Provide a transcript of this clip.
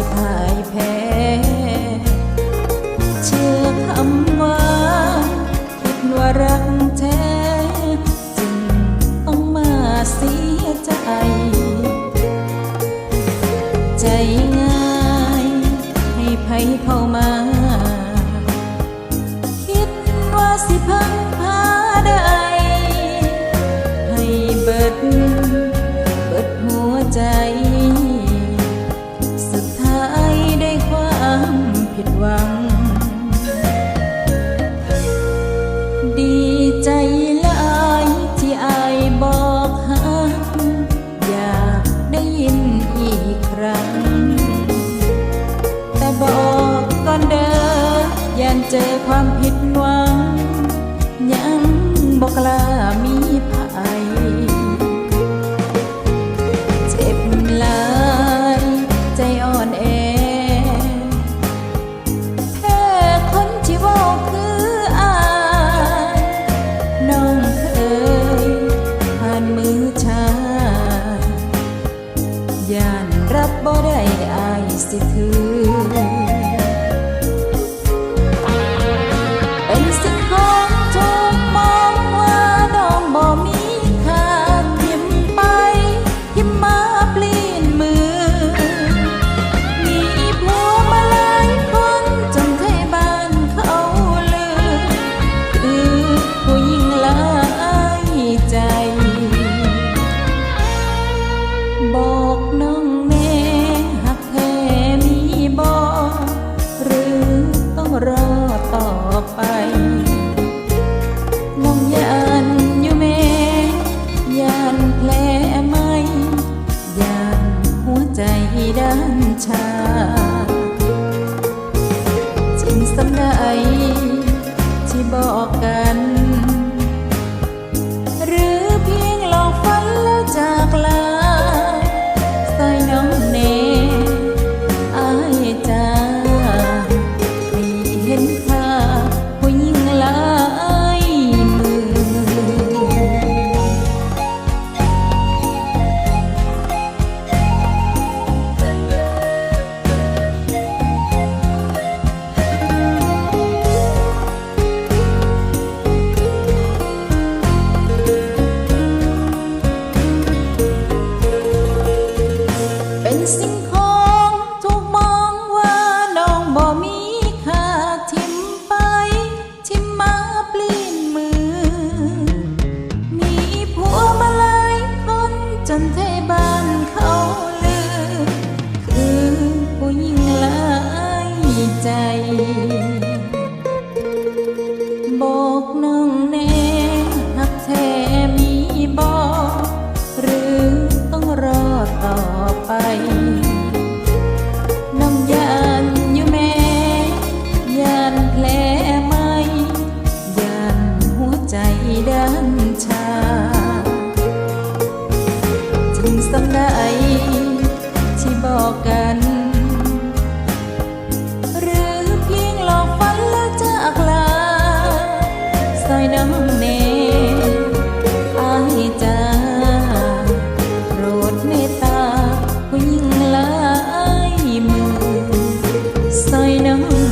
ิพายแพ้เชื่อคำว่าคิดว่ารักแท้จึงต้องมาเสียใจ ใจง่ายให้ภัยเข้ามา ดหวัง ดีใจหลายที่ไอบอกฮักอยากได้ยินอีกครั้ง แต่บอกก่อนเดินยันเจอความผิดหวัง ยังบอกลา สิถือ สำใดที่บอกกัน say nắng